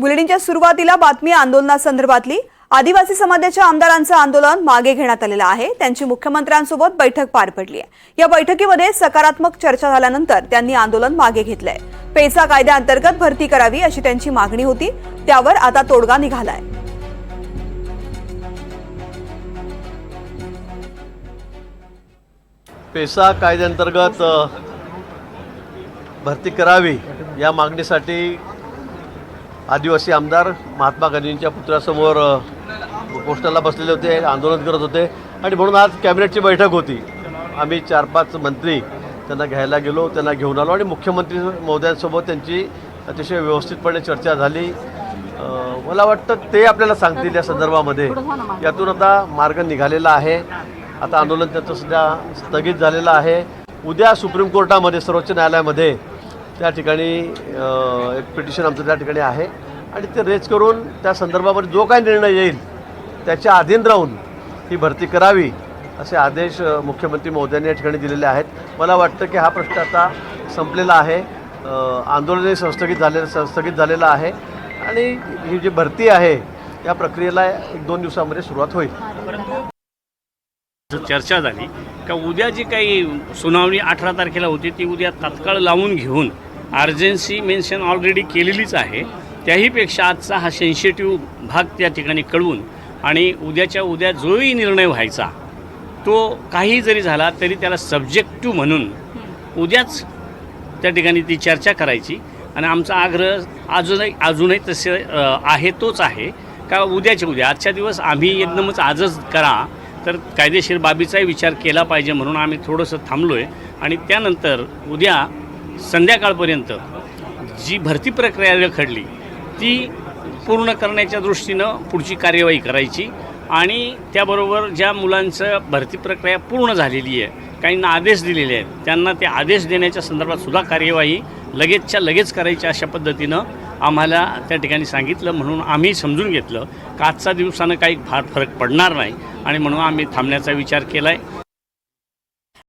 बुलेटिनच्या सुरुवातीला बातमी आंदोलनासंदर्भातली. आदिवासी समाजाच्या आमदारांचं आंदोलन मागे घेण्यात आलेलं आहे. त्यांची मुख्यमंत्र्यांसोबत बैठक पार पडली आहे. या बैठकीमध्ये सकारात्मक चर्चा झाल्यानंतर त्यांनी आंदोलन मागे घेतलंय. पेसा कायद्याअंतर्गत भरती करावी अशी त्यांची मागणी होती. त्यावर आता तोडगा निघालाय. पेसा कायद्याअंतर्गत भरती करावी या मागणीसाठी आदिवासी आमदार महात्मा गांधींच्या पुतळ्यासमोर पोस्टरला बसलेले होते आंदोलन करत होते. आणि म्हणून आज कॅबिनेटची बैठक होती. आम्ही चार पाच मंत्री त्यांना घ्यायला गेलो त्यांना घेऊन आलो आणि मुख्यमंत्री महोदयांसोबत त्यांची अतिशय व्यवस्थितपणे चर्चा झाली. मला वाटतं ते आपल्याला सांगतील या संदर्भामध्ये. यातून आता मार्ग निघालेला आहे. आता आंदोलन त्याचं सध्या स्थगित झालेलं आहे. उद्या सुप्रीम कोर्टामध्ये सर्वोच्च न्यायालयामध्ये त्या ठिकाणी एक पिटिशन आमचं त्या ठिकाणी आहे. आणि ते रेज करून त्या संदर्भामध्ये जो काही निर्णय येईल त्याच्या अधीन राहून ही भरती करावी असे आदेश मुख्यमंत्री महोदयांनी या ठिकाणी दिलेले आहेत. मला वाटतं की हा प्रश्न आता संपलेला आहे. आंदोलनही संस्थगित झालेलं संस्थगित झालेलं आहे. आणि ही जी भरती आहे या प्रक्रियेला एक दोन दिवसामध्ये सुरुवात होईल. चर्चा झाली. का उद्या जी काही सुनावणी अठरा तारखेला होती ती उद्या तात्काळ लावून घेऊन अर्जन्सी मेन्शन ऑलरेडी केलेलीच आहे. त्याहीपेक्षा आजचा हा सेन्सिटिव्ह भाग त्या ठिकाणी कळवून आणि उद्याच्या उद्या जोही निर्णय व्हायचा तो काही जरी झाला तरी त्याला सब्जेक्टिव्ह म्हणून उद्याच त्या ठिकाणी ती चर्चा करायची. आणि आमचा आग्रह अजूनही अजूनही तसे आहे तोच आहे. का उद्याच्या उद्या आजच्या दिवस आम्ही एकदमच आजच करा तर कायदेशीर बाबीचाही विचार केला पाहिजे म्हणून आम्ही थोडंसं थांबलो आहे आणि त्यानंतर उद्या संध्याकाळपर्यंत जी भरती प्रक्रिया रखडली ती पूर्ण करण्याच्या दृष्टीनं पुढची कार्यवाही करायची आणि त्याबरोबर ज्या मुलांचं भरती प्रक्रिया पूर्ण झालेली आहे काहींना आदेश दिलेले आहेत त्यांना ते आदेश देण्याच्या संदर्भात सुद्धा कार्यवाही लगेचच्या लगेच करायची अशा पद्धतीनं आम्हाला त्या ठिकाणी सांगितलं. म्हणून आम्ही समजून घेतलं का आजचा दिवसानं काही फार फरक पडणार नाही आणि म्हणून आम्ही थांबण्याचा विचार केला आहे